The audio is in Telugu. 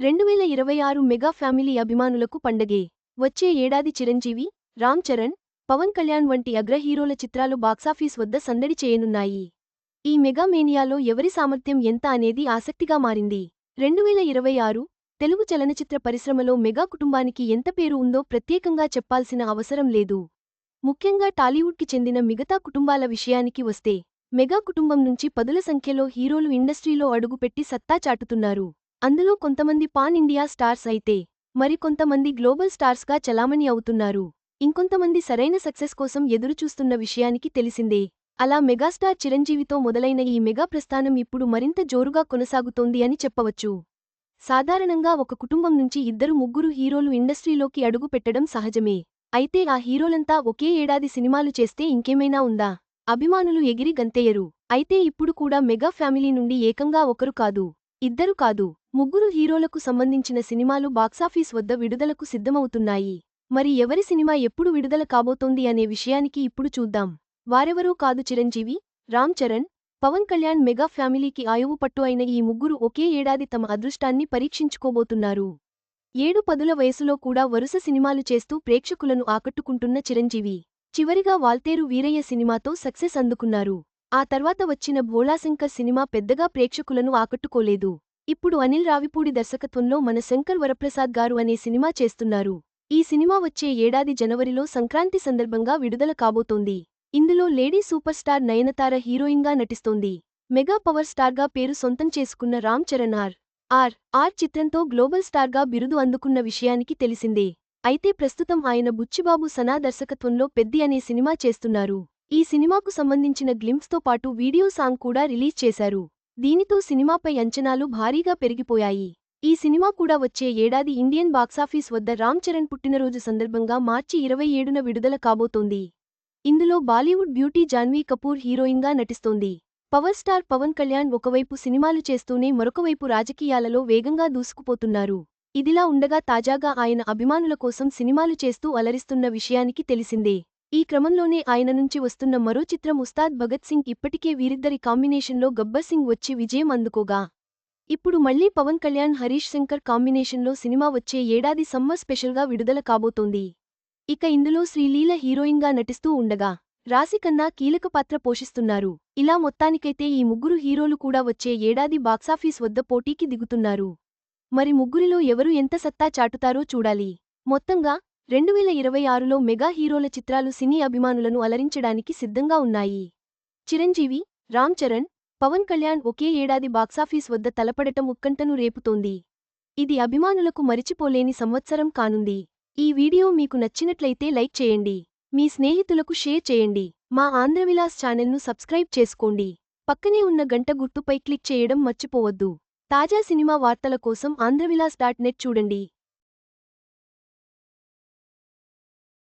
రెండు వేల ఇరవై ఆరు మెగా ఫ్యామిలీ అభిమానులకు పండగే. వచ్చే ఏడాది చిరంజీవి రామ్ చరణ్ పవన్ కళ్యాణ్ వంటి అగ్ర హీరోల చిత్రాలు బాక్సాఫీస్ వద్ద సందడి చేయనున్నాయి. ఈ మెగా మేనియాలో ఎవరి సామర్థ్యం ఎంత అనేది ఆసక్తిగా మారింది. రెండు వేల ఇరవై ఆరు తెలుగు చలనచిత్ర పరిశ్రమలో మెగా కుటుంబానికి ఎంత పేరు ఉందో ప్రత్యేకంగా చెప్పాల్సిన అవసరం లేదు. ముఖ్యంగా టాలీవుడ్కి చెందిన మిగతా కుటుంబాల విషయానికి వస్తే మెగా కుటుంబం నుంచి పదుల సంఖ్యలో హీరోలు ఇండస్ట్రీలో అడుగుపెట్టి సత్తా చాటుతున్నారు. అందులో కొంతమంది పాన్ ఇండియా స్టార్స్ అయితే మరికొంతమంది గ్లోబల్ స్టార్స్గా చలామణి అవుతున్నారు. ఇంకొంతమంది సరైన సక్సెస్ కోసం ఎదురుచూస్తున్న విషయానికి తెలిసిందే. అలా మెగాస్టార్ చిరంజీవితో మొదలైన ఈ మెగా ప్రస్థానం ఇప్పుడు మరింత జోరుగా కొనసాగుతోంది అని చెప్పవచ్చు. సాధారణంగా ఒక కుటుంబం నుంచి ఇద్దరు ముగ్గురు హీరోలు ఇండస్ట్రీలోకి అడుగు పెట్టడం సహజమే. అయితే ఆ హీరోలంతా ఒకే ఏడాది సినిమాలు చేస్తే ఇంకేమైనా ఉందా? అభిమానులు ఎగిరి గంతేయరు. అయితే ఇప్పుడు కూడా మెగా ఫ్యామిలీ నుండి ఏకంగా ఒకరు కాదు ఇద్దరు కాదు. ముగ్గురు హీరోలకు సంబంధించిన సినిమాలు బాక్సాఫీస్ వద్ద విడుదలకు సిద్ధమవుతున్నాయి. మరి ఎవరి సినిమా ఎప్పుడు విడుదల కాబోతోంది అనే విషయానికి ఇప్పుడు చూద్దాం. వారెవరూ కాదు చిరంజీవి రామ్ చరణ్ పవన్ కళ్యాణ్ మెగా ఫ్యామిలీకి ఆయువు పట్టు అయిన ఈ ముగ్గురు ఒకే ఏడాది తమ అదృష్టాన్ని పరీక్షించుకోబోతున్నారు. ఏడు పదుల వయసులో కూడా వరుస సినిమాలు చేస్తూ ప్రేక్షకులను ఆకట్టుకుంటున్న చిరంజీవి చివరిగా వాల్తేరు వీరయ్య సినిమాతో సక్సెస్ అందుకున్నారు. ఆ తర్వాత వచ్చిన భోళాశంకర్ సినిమా పెద్దగా ప్రేక్షకులను ఆకట్టుకోలేదు. ఇప్పుడు అనిల్ రావిపూడి దర్శకత్వంలో మన శంకర్ వరప్రసాద్ గారు అనే సినిమా చేస్తున్నారు. ఈ సినిమా వచ్చే ఏడాది జనవరిలో సంక్రాంతి సందర్భంగా విడుదల కాబోతోంది. ఇందులో లేడీ సూపర్ స్టార్ నయనతార హీరోయిన్గా నటిస్తోంది. మెగా పవర్ స్టార్గా పేరు సొంతం చేసుకున్న Ram Charan R R R చిత్రంతో గ్లోబల్ స్టార్గా బిరుదు అందుకున్న విషయానికి తెలిసిందే. అయితే ప్రస్తుతం ఆయన బుచ్చిబాబు సనా దర్శకత్వంలో పెద్ది అనే సినిమా చేస్తున్నారు. ఈ సినిమాకు సంబంధించిన గ్లింప్స్తో పాటు వీడియో సాంగ్ కూడా రిలీజ్ చేశారు. దీనితో సినిమాపై అంచనాలు భారీగా పెరిగిపోయాయి. ఈ సినిమా కూడా వచ్చే ఏడాది ఇండియన్ బాక్సాఫీస్ వద్ద రామ్ చరణ్ పుట్టినరోజు సందర్భంగా మార్చి ఇరవై ఏడున విడుదల కాబోతోంది. ఇందులో బాలీవుడ్ బ్యూటీ జాన్వీ కపూర్ హీరోయిన్గా నటిస్తోంది. పవర్ స్టార్ పవన్ కళ్యాణ్ ఒకవైపు సినిమాలు చేస్తూనే మరొకవైపు రాజకీయాలలో వేగంగా దూసుకుపోతున్నారు. ఇదిలా ఉండగా తాజాగా ఆయన అభిమానుల కోసం సినిమాలు చేస్తూ అలరిస్తున్న విషయానికి తెలిసిందే. ఈ క్రమంలోనే ఆయన నుంచి వస్తున్న మరో చిత్రం ఉస్తాద్ భగత్ సింగ్ ఇప్పటికే వీరిద్దరి కాంబినేషన్లో గబ్బర్ సింగ్ వచ్చి విజయం అందుకోగా. ఇప్పుడు మళ్ళీ పవన్ కళ్యాణ్ హరీష్ శంకర్ కాంబినేషన్లో సినిమా వచ్చే ఏడాది సమ్మర్ స్పెషల్గా విడుదల కాబోతోంది. ఇక ఇందులో శ్రీలీల హీరోయిన్గా నటిస్తూ ఉండగా రాశికన్నా కీలక పాత్ర పోషిస్తున్నారు. ఇలా మొత్తానికైతే ఈ ముగ్గురు హీరోలు కూడా వచ్చే ఏడాది బాక్సాఫీస్ వద్ద పోటీకి దిగుతున్నారు. మరి ముగ్గురిలో ఎవరు ఎంత సత్తా చాటుతారో చూడాలి. మొత్తంగా రెండు వేల ఇరవై ఆరులో మెగా హీరోల చిత్రాలు సినీ అభిమానులను అలరించడానికి సిద్ధంగా ఉన్నాయి. చిరంజీవి రామ్ చరణ్ పవన్ కళ్యాణ్ ఒకే ఏడాది బాక్సాఫీస్ వద్ద తలపడటం ఉత్కంఠను రేపుతోంది. ఇది అభిమానులకు మరిచిపోలేని సంవత్సరం కానుంది. ఈ వీడియో మీకు నచ్చినట్లయితే లైక్ చేయండి. మీ స్నేహితులకు షేర్ చేయండి. మా ఆంధ్రవిలాస్ ఛానల్ను సబ్స్క్రైబ్ చేసుకోండి. పక్కనే ఉన్న గంట గుర్తుపై క్లిక్ చేయడం మర్చిపోవద్దు. తాజా సినిమా వార్తల కోసం ఆంధ్రవిలాస్ డాట్ నెట్ చూడండి.